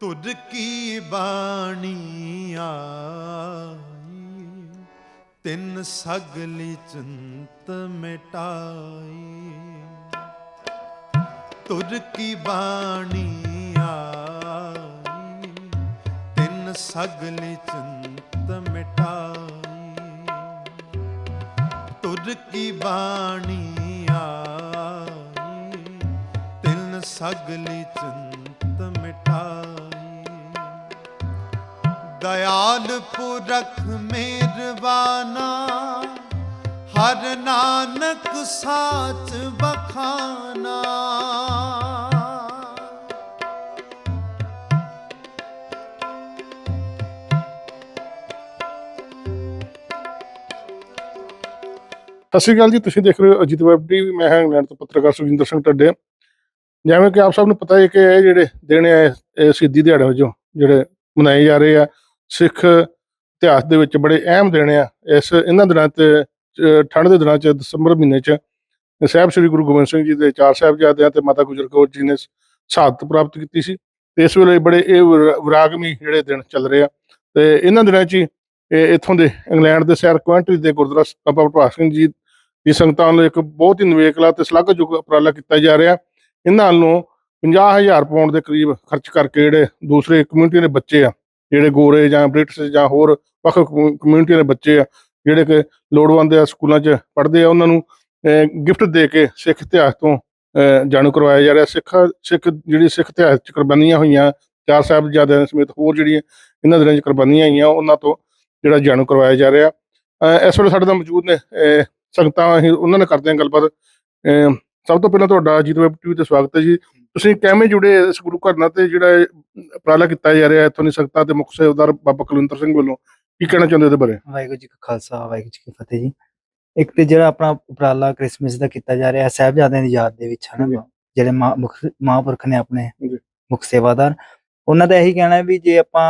ਤੁਧ ਕੀ ਬਾਣੀ ਆਈ? ਤਿੰਨ ਸਗਲੀ ਚਿੰਤ ਮਿਟਾਈ। ਤੁਧ ਕੀ ਬਾਣੀ ਆਈ? ਤਿੰਨ ਸਗਲੀ ਚਿੰਤ ਮਿਟਾਈ। ਤੁਧ ਕੀ ਬਾਣੀ ਆਈ? ਤਿੰਨ ਸਗਲੀ ਚਿੰਤ ਦਇਆਲ ਪੁਰਖ ਮਿਹਰਬਾਨਾ ਹਰ ਨਾਨਕ ਸਾਚ ਬਖਾਨਾ ਸਤਿ ਸ਼੍ਰੀ ਅਕਾਲ ਜੀ, ਤੁਸੀਂ ਦੇਖ ਰਹੇ ਹੋ ਅਜੀਤ ਵੈਬ ਟੀਵੀ ਮੈਂ ਹਾਂ ਇੰਗਲੈਂਡ ਤੋਂ ਪੱਤਰਕਾਰ ਸੁਖਿੰਦਰ ਸਿੰਘ ਟੱਡੇ ਜਿਵੇਂ ਕਿ ਆਪ ਸਭ ਨੂੰ ਪਤਾ ਹੈ ਕਿ ਇਹ ਜਿਹੜੇ ਦਿਨ ਹੈ, ਇਹ ਸਿੱਧੀ ਦਿਹਾੜੇ ਵਜੋਂ ਜਿਹੜੇ ਮਨਾਏ ਜਾ ਰਹੇ ਆ ਸਿੱਖ ਇਤਿਹਾਸ ਦੇ ਵਿੱਚ ਬੜੇ ਅਹਿਮ ਦਿਨ ਆ। ਇਸ ਇਹਨਾਂ ਦਿਨਾਂ ਤੇ ਠੰਡ ਦੇ ਦਿਨਾਂ ਚ, ਦਸੰਬਰ ਮਹੀਨੇ ਚ, ਸਾਹਿਬ ਸ੍ਰੀ ਗੁਰੂ ਗੋਬਿੰਦ ਸਿੰਘ ਜੀ ਦੇ ਚਾਰ ਸਾਹਿਬਜ਼ਾਦਿਆਂ ਤੇ ਮਾਤਾ ਗੁਜਰ ਕੌਰ ਜੀ ਨੇ ਸ਼ਹਾਦਤ ਪ੍ਰਾਪਤ ਕੀਤੀ ਸੀ। ਤੇ ਇਸ ਵੇਲੇ ਬੜੇ ਇਹ ਵਿਰਾਗਮੀ ਜਿਹੜੇ ਦਿਨ ਚੱਲ ਰਹੇ ਆ। ਤੇ ਇਹਨਾਂ ਦਿਨਾਂ 'ਚ ਹੀ ਇਹ ਇੱਥੋਂ ਦੇ ਇੰਗਲੈਂਡ ਦੇ ਸ਼ਹਿਰ ਕੁਐਂਟਰੀ ਦੇ ਗੁਰਦੁਆਰਾ ਬਾਬਾ ਪ੍ਰਭਾਸ ਸਿੰਘ ਜੀ ਦੀ ਸੰਗਤਾਂ ਨੂੰ ਇੱਕ ਬਹੁਤ ਹੀ ਨਿਵੇਕਲਾ ਤੇ ਸ਼ਲਾਘਾਯੋਗ ਉਪਰਾਲਾ ਕੀਤਾ ਜਾ ਰਿਹਾ। ਇਹਨਾਂ ਨੂੰ 50000 ਪਾਉਂਡ ਦੇ ਕਰੀਬ ਖਰਚ ਕਰਕੇ ਜਿਹੜੇ ਦੂਸਰੇ ਕਮਿਊਨਿਟੀ ਦੇ ਬੱਚੇ ਆ ਜਿਹੜੇ ਗੋਰੇ ਜਾਂ ਬ੍ਰਿਟਿਸ਼ ਜਾਂ ਹੋਰ ਵੱਖ ਕਮਿਊਨਿਟੀ ਦੇ ਬੱਚੇ ਆ, ਜਿਹੜੇ ਕਿ ਲੋੜਵੰਦ ਆ ਸਕੂਲਾਂ 'ਚ ਪੜ੍ਹਦੇ ਆ, ਉਹਨਾਂ ਨੂੰ ਗਿਫਟ ਦੇ ਕੇ ਸਿੱਖ ਇਤਿਹਾਸ ਤੋਂ ਜਾਣੂ ਕਰਵਾਇਆ ਜਾ ਰਿਹਾ। ਸਿੱਖ ਸਿੱਖ ਜਿਹੜੀ ਸਿੱਖ ਇਤਿਹਾਸ 'ਚ ਕੁਰਬਾਨੀਆਂ ਹੋਈਆਂ, ਚਾਰ ਸਾਹਿਬ ਸਾਹਿਬਜ਼ਾਦਿਆਂ ਸਮੇਤ ਹੋਰ ਜਿਹੜੀਆਂ ਇਹਨਾਂ ਦਿਨਾਂ 'ਚ ਕੁਰਬਾਨੀਆਂ ਹੋਈਆਂ ਉਹਨਾਂ ਤੋਂ ਜਿਹੜਾ ਜਾਣੂ ਕਰਵਾਇਆ ਜਾ ਰਿਹਾ। ਇਸ ਵੇਲੇ ਸਾਡੇ ਨਾਲ ਮੌਜੂਦ ਨੇ ਸੰਗਤਾਂ, ਅਸੀਂ ਉਹਨਾਂ ਨਾਲ ਕਰਦੇ ਹਾਂ ਗੱਲਬਾਤ। ਸਭ ਤੋਂ ਪਹਿਲਾਂ ਤੁਹਾਡਾ ਜੀਤ ਵੈਬ ਟੀਵੀ ਤੇ ਸਵਾਗਤ ਹੈ ਜੀ। ਤੁਸੀਂ ਕਿਵੇਂ ਜੁੜੇ ਇਸ ਗੁਰੂ ਘਰ ਨਾਲ ਤੇ ਜਿਹੜਾ ਉਪਰਾਲਾ ਕੀਤਾ ਜਾ ਰਿਹਾ ਇੱਥੋਂ ਦੀ ਸੰਗਤਾਂ ਤੇ ਮੁੱਖ ਸੇਵਾਦਾਰ ਬਾਬਾ ਕੁਲਵਿੰਦਰ ਸਿੰਘ ਵੱਲੋਂ? ਕੀ ਕਹਿਣਾ ਚਾਹੁੰਦੇ ਉਹਦੇ ਬਾਰੇ? ਵਾਹਿਗੁਰੂ ਜੀ ਕਾ ਖਾਲਸਾ ਵਾਹਿਗੁਰੂ ਜੀ ਕੀ ਫਤਿਹ ਜੀ। ਇੱਕ ਤੇ ਜਿਹੜਾ ਆਪਣਾ ਉਪਰਾਲਾ ਕ੍ਰਿਸਮਸ ਦਾ ਕੀਤਾ ਜਾ ਰਿਹਾ ਸਾਹਿਬਜ਼ਾਦਿਆਂ ਦੀ ਯਾਦ ਦੇ ਵਿੱਚ। ਹਨਾ। ਜਿਹੜੇ ਮਹਾਂਪੁਰਖ ਨੇ ਆਪਣੇ। ਮੁੱਖ ਸੇਵਾਦਾਰ। ਉਹਨਾਂ ਦਾ ਇਹੀ ਕਹਿਣਾ ਹੈ ਵੀ ਜੇ ਆਪਾਂ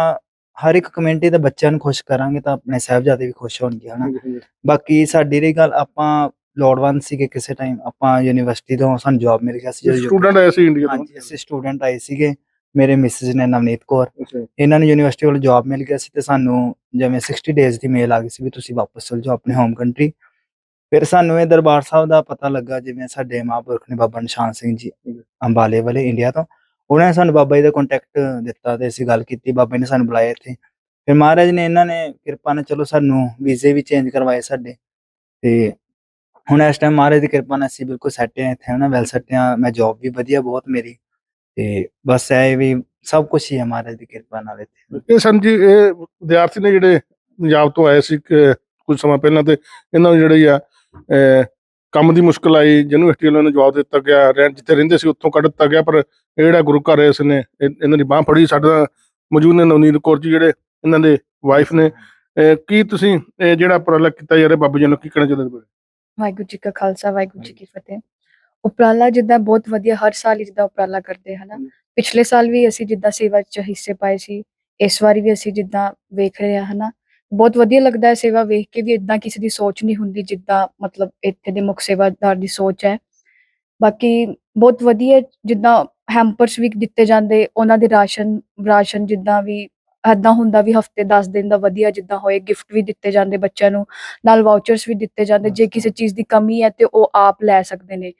ਹਰ ਇੱਕ ਕਮਿਊਨਿਟੀ ਦੇ ਬੱਚਿਆਂ ਨੂੰ ਖੁਸ਼ ਕਰਾਂਗੇ ਤਾਂ ਆਪਣੇ ਸਾਹਿਬਜ਼ਾਦੇ ਵੀ ਖੁਸ਼ ਹੋਣਗੇ ਹਨਾ। ਬਾਕੀ ਸਾਡੀ ਰਹੀ ਗੱਲ ਆਪਾਂ ਲੋੜਵੰਦ ਸੀਗੇ ਕਿਸੇ ਟਾਈਮ ਆਪਾਂ ਯੂਨੀਵਰਸਿਟੀ ਤੋਂ ਸਾਨੂੰ ਜੌਬ ਮਿਲ ਗਿਆ ਸੀ ਸਟੂਡੈਂਟ ਆਏ ਸੀ ਇੰਡੀਆ ਤੋਂ? ਹਾਂਜੀ ਅਸੀਂ ਸਟੂਡੈਂਟ ਆਏ ਸੀਗੇ ਮੇਰੇ ਮਿਸਿਸ ਨੇ ਨਵਨੀਤ ਕੌਰ। ਇਹਨਾਂ ਨੂੰ ਯੂਨੀਵਰਸਿਟੀ ਵੱਲੋਂ ਜੌਬ ਮਿਲ ਗਿਆ ਸੀ ਤੇ ਸਾਨੂੰ ਜਿਵੇਂ 60 ਡੇਜ਼ ਦੀ ਮੇਲ ਆ ਗਈ ਸੀ ਵੀ ਤੁਸੀਂ ਵਾਪਸ ਚਲ ਜਾਓ ਆਪਣੇ ਹੋਮ ਕੰਟਰੀ ਫਿਰ ਸਾਨੂੰ ਇਹ ਦਰਬਾਰ ਸਾਹਿਬ ਦਾ ਪਤਾ ਲੱਗਾ ਜਿਵੇਂ ਸਾਡੇ ਮਹਾਂਪੁਰਖ ਨੇ ਬਾਬਾ ਨਿਸ਼ਾਨ ਸਿੰਘ ਜੀ ਅੰਬਾਲੇ ਵਾਲੇ ਇੰਡੀਆ ਤੋਂ। ਉਹਨਾਂ ਨੇ ਸਾਨੂੰ ਬਾਬਾ ਜੀ ਦਾ ਕੰਟੈਕਟ ਦਿੱਤਾ ਤੇ ਅਸੀਂ ਗੱਲ ਕੀਤੀ ਬਾਬਾ ਜੀ ਨੇ ਸਾਨੂੰ ਬੁਲਾਇਆ ਇੱਥੇ। ਫਿਰ ਮਹਾਰਾਜ ਨੇ ਇਹਨਾਂ ਨੇ ਕਿਰਪਾ ਨਾਲ ਚਲੋ ਸਾਨੂੰ ਵੀਜ਼ੇ ਵੀ ਚੇਂਜ ਕਰਵਾਏ ਸਾਡੇ। ਤੇ ਹੁਣ ਇਸ ਟਾਈਮ ਮਹਾਰਾਜ ਦੀ ਕਿਰਪਾ ਨਾਲ ਅਸੀਂ ਬਿਲਕੁਲ ਸੈੱਟ ਹਾਂ ਇੱਥੇ, ਹਨਾ ਵੈਲ ਸੈੱਟ ਹਾਂ, ਮੈਂ ਜੌਬ ਵੀ ਵਧੀਆ ਬਹੁਤ ਮੇਰੀ, ਤੇ ਬਸ ਇਹ ਵੀ ਸਭ ਕੁਝ ਹੀ ਹੈ ਮਹਾਰਾਜ ਦੀ ਕਿਰਪਾ ਨਾਲ ਇੱਥੇ। ਇਹ ਸਨ ਜੀ, ਇਹ ਵਿਦਿਆਰਥੀ ਨੇ ਜਿਹੜੇ ਪੰਜਾਬ ਤੋਂ ਆਏ ਸੀ ਕੁਝ ਸਮਾਂ ਪਹਿਲਾਂ ਤੇ, ਇਹਨਾਂ ਨੂੰ ਜਿਹੜੀ ਆ ਕੰਮ ਦੀ ਮੁਸ਼ਕਲ ਆਈ ਯੂਨੀਵਰਸਿਟੀ ਵਾਲਿਆਂ ਨੂੰ ਜਵਾਬ ਦਿੱਤਾ ਗਿਆ, ਰਹਿਣ, ਜਿੱਥੇ ਰਹਿੰਦੇ ਸੀ ਉੱਥੋਂ ਕੱਢ ਦਿੱਤਾ ਗਿਆ, ਪਰ ਇਹ ਜਿਹੜਾ ਗੁਰੂ ਘਰ ਹੈ ਇਸ ਨੇ ਇਹਨਾਂ ਦੀ ਬਾਹ ਫੜੀ, ਸਾਡੇ ਨਾਲ ਮੌਜੂਦ ਨੇ ਨਵਨੀਤ ਕੌਰ ਜੀ ਜਿਹੜੇ, ਇਹਨਾਂ ਦੇ ਵਾਈਫ ਨੇ। ਕੀ ਤੁਸੀਂ ਇਹ ਜਿਹੜਾ ਉਪਰਾਲਾ ਕੀਤਾ ਜਾ ਰਿਹਾ ਬਾਬਾ ਜੀ ਨੂੰ ਕੀ ਕਹਿਣਾ ਚਾਹੁੰਦੇ ਹੋ ਵਾਹਿਗੁਰੂ ਜੀ ਕਾ ਖਾਲਸਾ ਵਾਹਿਗੁਰੂ ਜੀ ਕੀ ਫਤਿਹ। ਉਪਰਾਲਾ ਜਿੱਦਾਂ ਬਹੁਤ ਵਧੀਆ ਹਰ ਸਾਲ ਹੀ ਜਿੱਦਾਂ ਉਪਰਾਲਾ ਕਰਦੇ ਹਨਾ। ਪਿਛਲੇ ਸਾਲ ਵੀ ਅਸੀਂ ਜਿੱਦਾਂ ਸੇਵਾ 'ਚ ਹਿੱਸੇ ਪਾਏ ਸੀ ਇਸ ਵਾਰੀ ਵੀ ਅਸੀਂ ਜਿੱਦਾਂ ਵੇਖ ਰਹੇ ਹਾਂ ਹਨਾ। ਬਹੁਤ ਵਧੀਆ ਲੱਗਦਾ ਹੈ ਸੇਵਾ ਵੇਖ ਕੇ ਵੀ ਇਦਾਂ ਕਿਸੇ ਦੀ ਸੋਚ ਨਹੀਂ ਹੁੰਦੀ ਜਿੱਦਾਂ ਮਤਲਬ ਇੱਥੇ ਦੇ ਮੁੱਖ ਸੇਵਾਦਾਰ ਦੀ ਸੋਚ ਹੈ। ਬਾਕੀ ਬਹੁਤ ਵਧੀਆ ਜਿੱਦਾਂ ਹੈਂਪਰਸ ਵੀ ਦਿੱਤੇ ਜਾਂਦੇ ਉਹਨਾਂ ਦੇ ਰਾਸ਼ਨ ਰਾਸ਼ਨ ਜਿੱਦਾਂ ਵੀ ਏਦਾਂ ਹੁੰਦਾ ਵੀ ਹਫ਼ਤੇ 10 ਦਿਨ ਦਾ ਵਧੀਆ ਜਿੱਦਾਂ ਹੋਏ ਗਿਫਟ ਵੀ ਦਿੱਤੇ ਜਾਂਦੇ ਬੱਚਿਆਂ ਨੂੰ ਨਾਲ ਵਾਊਚਰਸ ਵੀ ਦਿੱਤੇ ਜਾਂਦੇ ਜੇ ਕਿਸੇ ਚੀਜ਼ ਦੀ ਕਮੀ ਹੈ ਤੇ ਉਹ ਆਪ ਲੈ ਸਕਦੇ ਨੇ।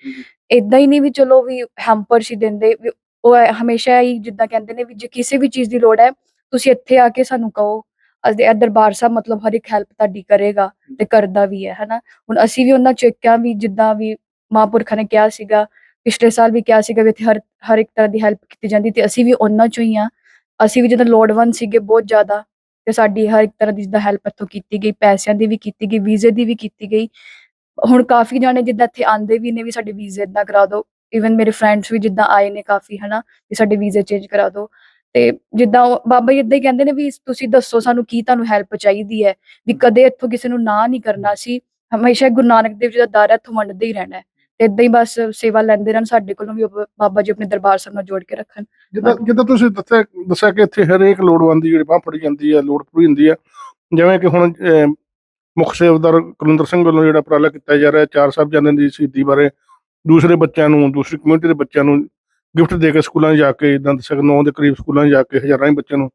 ਇਦਾਂ ਹੀ। ਨਹੀਂ ਵੀ ਚਲੋ ਵੀ ਹੈਂਪਰਸ ਹੀ ਦਿੰਦੇ ਵੀ ਉਹ ਹਮੇਸ਼ਾ ਹੀ ਜਿੱਦਾਂ ਕਹਿੰਦੇ ਨੇ ਵੀ ਜੇ ਕਿਸੇ ਵੀ ਚੀਜ਼ ਦੀ ਲੋੜ ਹੈ ਤੁਸੀਂ ਇੱਥੇ ਆ ਕੇ ਸਾਨੂੰ ਕਹੋ ਅਸੀਂ ਇਹ ਦਰਬਾਰ ਸਾਹਿਬ ਮਤਲਬ ਹਰ ਇੱਕ ਹੈਲਪ ਤੁਹਾਡੀ ਕਰੇਗਾ ਤੇ ਕਰਦਾ ਵੀ ਹੈ ਹਨਾ? ਹੁਣ ਅਸੀਂ ਵੀ ਉਹਨਾਂ ਚੇਕਿਆ ਵੀ ਜਿੱਦਾਂ ਵੀ ਮਹਾਂਪੁਰਖਾਂ ਨੇ ਕਿਹਾ ਸੀਗਾ ਪਿਛਲੇ ਸਾਲ ਵੀ ਕਿਹਾ ਸੀਗਾ ਵੀ ਇੱਥੇ ਹਰ ਹਰ ਇੱਕ ਤਰ੍ਹਾਂ ਦੀ ਹੈਲਪ ਕੀਤੀ ਜਾਂਦੀ ਤੇ ਅਸੀਂ ਵੀ ਉਹਨਾਂ ਚੋਂ ਹੀ ਆ। ਅਸੀਂ ਵੀ ਜਦੋਂ ਲੋੜਵੰਦ ਸੀਗੇ ਬਹੁਤ ਜ਼ਿਆਦਾ ਤੇ ਸਾਡੀ ਹਰ ਇੱਕ ਤਰ੍ਹਾਂ ਦੀ ਜਿੱਦਾਂ ਹੈਲਪ ਇੱਥੋਂ ਕੀਤੀ ਗਈ, ਪੈਸਿਆਂ ਦੀ ਵੀ ਕੀਤੀ ਗਈ, ਵੀਜ਼ੇ ਦੀ ਵੀ ਕੀਤੀ ਗਈ। ਹੁਣ ਕਾਫੀ ਜਾਣੇ ਜਿੱਦਾਂ ਇੱਥੇ ਆਂਦੇ ਵੀ ਨੇ ਵੀ ਸਾਡੇ ਵੀਜ਼ੇ ਇਦਾਂ ਕਰਾ ਦਿਓ। ਇਵਨ ਮੇਰੇ ਫਰੈਂਡਸ ਵੀ ਜਿੱਦਾਂ ਆਏ ਨੇ ਕਾਫੀ, ਹਨਾ, ਵੀ ਸਾਡੇ ਵੀਜ਼ੇ ਚੇਂਜ ਕਰਾ ਦਿਓ। ਤੇ ਜਿੱਦਾਂ ਉਹ ਬਾਬਾ ਜੀ ਇਦਾਂ ਹੀ ਕਹਿੰਦੇ ਨੇ ਵੀ ਤੁਸੀਂ ਦੱਸੋ ਸਾਨੂੰ ਕੀ ਤੁਹਾਨੂੰ ਹੈਲਪ ਚਾਹੀਦੀ ਹੈ, ਵੀ ਕਦੇ ਇੱਥੋਂ ਕਿਸੇ ਨੂੰ ਨਾ ਨਹੀਂ ਕਰਨਾ ਸੀ। ਹਮੇਸ਼ਾ ਗੁਰੂ ਨਾਨਕ ਦੇਵ ਜੀ ਦਾ ਦਰ ਹੈ, ਇੱਥੋਂ ਵੰਡਦੇ ਹੀ ਰਹਿਣਾ ਇਦਾਂ ਹੀ ਬਸ ਸੇਵਾ ਲੈਂਦੇ ਰਹਿਣ ਸਾਡੇ ਕੋਲੋਂ ਵੀ ਉਹ ਬਾਬਾ ਜੀ ਆਪਣੇ ਦਰਬਾਰ ਸਾਹਿਬ ਨਾਲ ਜੋੜ ਕੇ ਰੱਖਣ। ਜਿੱਦਾਂ ਜਿੱਦਾਂ ਤੁਸੀਂ ਦੱਸਿਆ ਦੱਸਿਆ ਕਿ ਇੱਥੇ ਹਰੇਕ ਲੋੜਵੰਦ ਦੀ ਜਿਹੜੀ ਬਾਹ ਫੜੀ ਜਾਂਦੀ ਹੈ ਲੋੜ ਪੂਰੀ ਹੁੰਦੀ ਹੈ। ਜਿਵੇਂ ਕਿ ਹੁਣ ਮੁੱਖ ਸੇਵਾਦਾਰ ਕੁਲਿੰਦਰ ਸਿੰਘ ਵੱਲੋਂ ਜਿਹੜਾ ਉਪਰਾਲਾ ਕੀਤਾ ਜਾ ਰਿਹਾ ਚਾਰ ਸਾਹਿਬਜ਼ਾਦਿਆਂ ਦੀ ਸ਼ਹੀਦੀ ਬਾਰੇ ਦੂਸਰੇ ਬੱਚਿਆਂ ਨੂੰ ਦੂਸਰੀ ਕਮਿਊਨਿਟੀ ਦੇ ਬੱਚਿਆਂ ਨੂੰ ਗਿਫਟ ਦੇ ਕੇ ਸਕੂਲਾਂ ਜਾ ਕੇ ਇਦਾਂ ਦੱਸਿਆ ਕਿ 9 ਦੇ ਕਰੀਬ ਸਕੂਲਾਂ ਜਾ ਕੇ ਹਜ਼ਾਰਾਂ ਹੀ ਬੱਚਿਆਂ ਨੂੰ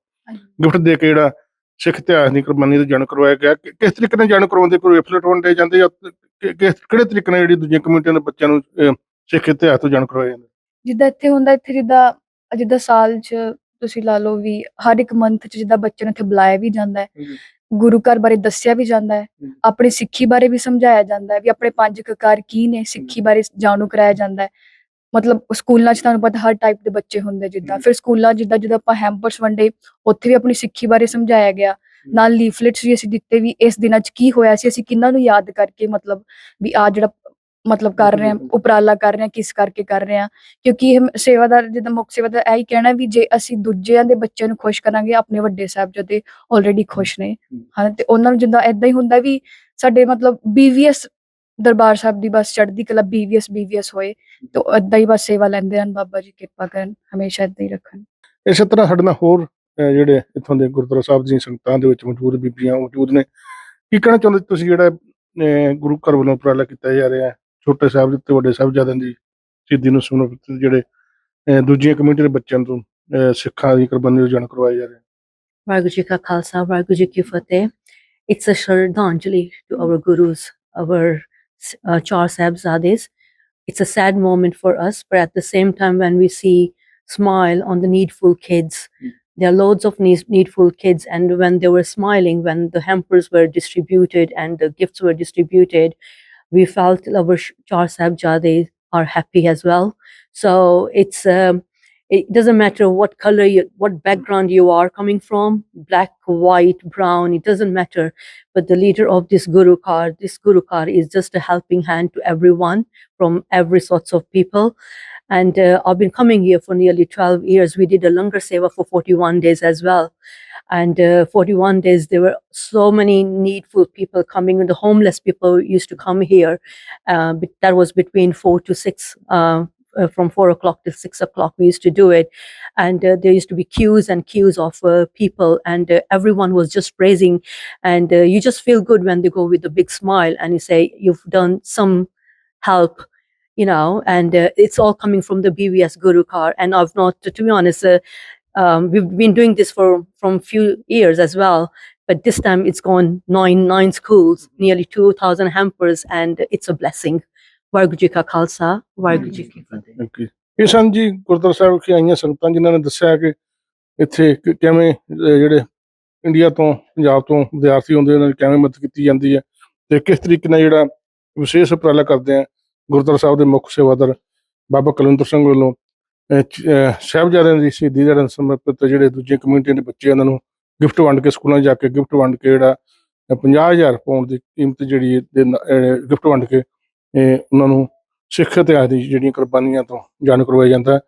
ਗਿਫਟ ਦੇ ਕੇ ਜਿਹੜਾ ਸਿੱਖ ਇਤਿਹਾਸ ਦੀ ਕੁਰਬਾਨੀ ਦਾ ਜਾਣੂ ਕਰਵਾਇਆ ਗਿਆ। ਕਿ- ਕਿਸ ਤਰੀਕੇ ਨਾਲ ਜਾਣੂ ਕਰਵਾਉਂਦੇ ਕੋਈ ਐਫਲੇਟ ਵੰਡੇ ਜਾਂਦੇ ਜਾਂ ਕਿ- ਕਿਸ ਕਿਹੜੇ ਤਰੀਕੇ ਨਾਲ ਜਿਹੜੀ ਦੂਜੀਆਂ ਕਮਿਊਨਿਟੀਆਂ ਦੇ ਬੱਚਿਆਂ ਨੂੰ ਅਹ, ਸਿੱਖ ਇਤਿਹਾਸ ਤੋਂ ਜਾਣੂ ਕਰਵਾਇਆ ਜਾਂਦਾ? ਜਿੱਦਾਂ ਇੱਥੇ ਹੁੰਦਾ ਇੱਥੇ ਜਿੱਦਾਂ ਜਿੱਦਾਂ ਸਾਲ 'ਚ ਤੁਸੀਂ ਲਾ ਲਓ ਵੀ ਹਰ ਇੱਕ ਮੰਥ 'ਚ ਜਿੱਦਾਂ ਬੱਚੇ ਨੂੰ ਇੱਥੇ ਬੁਲਾਇਆ ਵੀ ਜਾਂਦਾ ਹੈ। ਜੀ। ਗੁਰੂ ਘਰ ਬਾਰੇ ਦੱਸਿਆ ਵੀ ਜਾਂਦਾ ਹੈ। ਜੀ। ਆਪਣੀ ਸਿੱਖੀ ਬਾਰੇ ਵੀ ਸਮਝਾਇਆ ਜਾਂਦਾ ਹੈ ਵੀ ਆਪਣੇ ਪੰਜ ਕਕਾਰ ਕੀ ਨੇ ਸਿੱਖੀ ਬਾਰੇ ਜਾਣੂ ਕਰਾਇਆ ਜਾਂਦਾ ਹੈ। ਮਤਲਬ ਸਕੂਲਾਂ 'ਚ ਤੁਹਾਨੂੰ ਪਤਾ ਹਰ ਟਾਈਪ ਦੇ ਬੱਚੇ ਹੁੰਦੇ ਜਿੱਦਾਂ। ਫਿਰ ਸਕੂਲਾਂ ਜਿੱਦਾਂ ਜਦੋਂ ਆਪਾਂ ਹੈਂਪਰਸ ਵੰਡੇ ਉੱਥੇ ਵੀ ਆਪਣੀ ਸਿੱਖੀ ਬਾਰੇ ਸਮਝਾਇਆ ਗਿਆ। ਨਾਲ ਲੀਫਲੇਟਸ ਵੀ ਅਸੀਂ ਦਿੱਤੇ ਵੀ ਇਸ ਦਿਨਾਂ 'ਚ ਕੀ ਹੋਇਆ ਸੀ ਅਸੀਂ ਕਿੰਨਾਂ ਨੂੰ ਯਾਦ ਕਰਕੇ ਮਤਲਬ ਵੀ ਆ ਜਿਹੜਾ ਮਤਲਬ ਕਰ ਰਹੇ ਹਾਂ ਉਪਰਾਲਾ ਕਰ ਰਹੇ ਹਾਂ ਕਿਸ ਕਰਕੇ ਕਰ ਰਹੇ ਹਾਂ। ਕਿਉਂਕਿ ਇਹ ਸੇਵਾਦਾਰ ਜਿੱਦਾਂ ਮੁੱਖ ਸੇਵਾਦਾਰ ਇਹੀ ਕਹਿਣਾ ਵੀ ਜੇ ਅਸੀਂ ਦੂਜਿਆਂ ਦੇ ਬੱਚਿਆਂ ਨੂੰ ਖੁਸ਼ ਕਰਾਂਗੇ ਆਪਣੇ ਵੱਡੇ ਸਾਹਿਬਜ਼ਾਦੇ ਆਲਰੇਡੀ ਖੁਸ਼ ਨੇ। ਹਾਂ। ਤੇ ਉਹਨਾਂ ਨੂੰ ਜਿੱਦਾਂ ਇਦਾਂ ਹੀ ਹੁੰਦਾ ਵੀ ਸਾਡੇ ਮਤਲਬ ਬੀਵੀਐਸ ਦਰਬਾਰ ਸਾਹਿਬ ਦੀ ਬਸ ਚੜ੍ਹਦੀ ਕਲਾ ਬੀਵੀਐਸ ਬੀਵੀਐਸ ਹੋਏ ਤੇ ਇਦਾਂ ਹੀ ਬਸ ਸੇਵਾ ਲੈਂਦੇ ਰਹਿਣ ਬਾਬਾ ਜੀ ਕਿਰਪਾ ਕਰਨ ਹਮੇਸ਼ਾ ਇਦਾਂ ਹੀ ਰੱਖਣ। ਇਸੇ ਤਰ੍ਹਾਂ ਸਾਡੇ ਨਾਲ ਹੋਰ ਅਹ, ਜਿਹੜੇ ਇੱਥੋਂ ਦੇ ਗੁਰਦੁਆਰਾ ਸਾਹਿਬ ਦੀਆਂ ਸੰਗਤਾਂ ਦੇ ਵਿੱਚ ਮੌਜੂਦ ਬੀਬੀਆਂ ਮੌਜੂਦ ਨੇ ਕੀ ਕਹਿਣਾ ਚਾਹੁੰਦੇ ਤੁਸੀਂ ਜਿਹੜਾ ਅਹ, ਗੁਰੂ ਘਰ ਵੱਲੋਂ ਉਪਰਾਲਾ ਕੀਤਾ ਜਾ ਰਿਹਾ ਹੈ? ਛੋਟੇ ਸਾਹਿਬ ਤੇ ਵੱਡੇ ਸਾਹਿਬਜ਼ਾਦਿਆਂ ਦੀ ਸਿੱਧੀ ਨੂੰ ਸੁਣੋ ਜਿਹੜੇ ਅਹ, ਦੂਜੀਆਂ ਕਮਿਊਨਿਟੀ ਦੇ ਬੱਚਿਆਂ ਤੋਂ ਅਹ, ਸਿੱਖਾਂ ਦੀ ਕੁਰਬਾਨੀ ਨੂੰ ਜਾਣ ਕਰਵਾਇਆ ਜਾ ਰਿਹਾ ਵਾਹਿਗੁਰੂ ਜੀ ਕਾ ਖਾਲਸਾ ਵਾਹਿਗੁਰੂ ਜੀ ਕੀ ਫਤਿਹ। It's a shraddhanjali to our gurus our uh, char sahibzades it's a sad moment for us but at the same time when we see smile on the needful kids there are loads of need- needful kids and when they were smiling when the hampers were distributed and the gifts were distributed we felt our char sahibzades are happy as well. So it's um, it doesn't matter what color you what background you are coming from black white brown it doesn't matter. But the leader of this guru car this guru car is just a helping hand to everyone from every sorts of people. And uh, i've been coming here for nearly 12 years. We did a longer seva for 41 days as well. And uh, 41 days there were so many needful people coming. And the homeless people used to come here uh, that was between 4 to 6 uh, from four o'clock till six o'clock we used to do it. And uh, there used to be queues and queues of uh, people and uh, everyone was just praising. And uh, you just feel good when they go with a big smile and you say you've done some help you know? And uh, it's all coming from the bvs guru car. And i've not to be honest uh, um, we've been doing this for from few years as well. But this time it's gone nine nine schools nearly 2000 hampers and it's a blessing Waheguru ji ਕਾ ਖਾਲਸਾ ਵਾਹਿਗੁਰੂ ਜੀ ਕੀ ਫਤਿਹ। Thank you ਇਹ ਸਨ ਜੀ ਗੁਰਦੁਆਰਾ ਸਾਹਿਬ ਵਿਖੇ ਆਈਆਂ ਸੰਗਤਾਂ ਜਿਨ੍ਹਾਂ ਨੇ ਦੱਸਿਆ ਕਿ ਇੱਥੇ ਕਿ- ਕਿਵੇਂ ਅਹ, ਜਿਹੜੇ ਇੰਡੀਆ ਤੋਂ ਪੰਜਾਬ ਤੋਂ ਵਿਦਿਆਰਥੀ ਆਉਂਦੇ ਉਹਨਾਂ ਦੀ ਕਿਵੇਂ ਮਦਦ ਕੀਤੀ ਜਾਂਦੀ ਹੈ ਤੇ ਕਿਸ ਤਰੀਕੇ ਨਾਲ ਜਿਹੜਾ ਵਿਸ਼ੇਸ਼ ਉਪਰਾਲਾ ਕਰਦੇ ਆ ਗੁਰਦੁਆਰਾ ਸਾਹਿਬ ਦੇ ਮੁੱਖ ਸੇਵਾਦਾਰ ਬਾਬਾ ਕੁਲਵੰਤ ਸਿੰਘ ਵੱਲੋਂ। ਅਹ, ਚ- ਅਹ, ਸਾਹਿਬਜ਼ਾਦਿਆਂ ਦੀ ਸ਼ਹੀਦੀ ਦਿਹਾੜੇ ਨੂੰ ਸਮਰਪਿਤ ਜਿਹੜੇ ਦੂਜੀਆਂ ਕਮਿਊਨਿਟੀਆਂ ਦੇ ਬੱਚੇ ਉਹਨਾਂ ਨੂੰ ਗਿਫਟ ਵੰਡ ਕੇ ਸਕੂਲਾਂ 'ਚ ਜਾ ਕੇ ਗਿਫਟ ਵੰਡ ਕੇ ਜਿਹੜਾ ਅਹ, 50000 ਪਾਉਂਡ ਦੀ ਕੀਮਤ ਜਿਹੜੀ ਗਿਫਟ ਵੰਡ ਕੇ ਉਹਨਾਂ ਨੂੰ ਸਿੱਖ ਇਤਿਹਾਸ ਦੀ ਜਿਹੜੀਆਂ ਕੁਰਬਾਨੀਆਂ ਤੋਂ ਜਾਣੂ ਕਰਵਾਇਆ ਜਾਂਦਾ ਹੈ।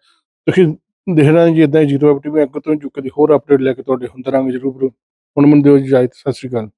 ਤੁਸੀਂ ਦੇਖਣਾ ਜੀ ਇਦਾਂ ਹੀ ਜੀਰੋ ਐਫਟੀ ਵੀ ਅੱਗੇ ਤੋਂ ਚੁੱਕ ਦੀ ਹੋਰ ਅਪਡੇਟ ਲੈ ਕੇ ਤੁਹਾਡੇ ਹੁੰਦੇ ਰਾਂਗੇ ਜ਼ਰੂਰ ਹੁਣ ਮੈਨੂੰ ਦਿਓ ਜੀ ਇਜਾਜ਼ਤ, ਸਤਿ ਸ਼੍ਰੀ ਅਕਾਲ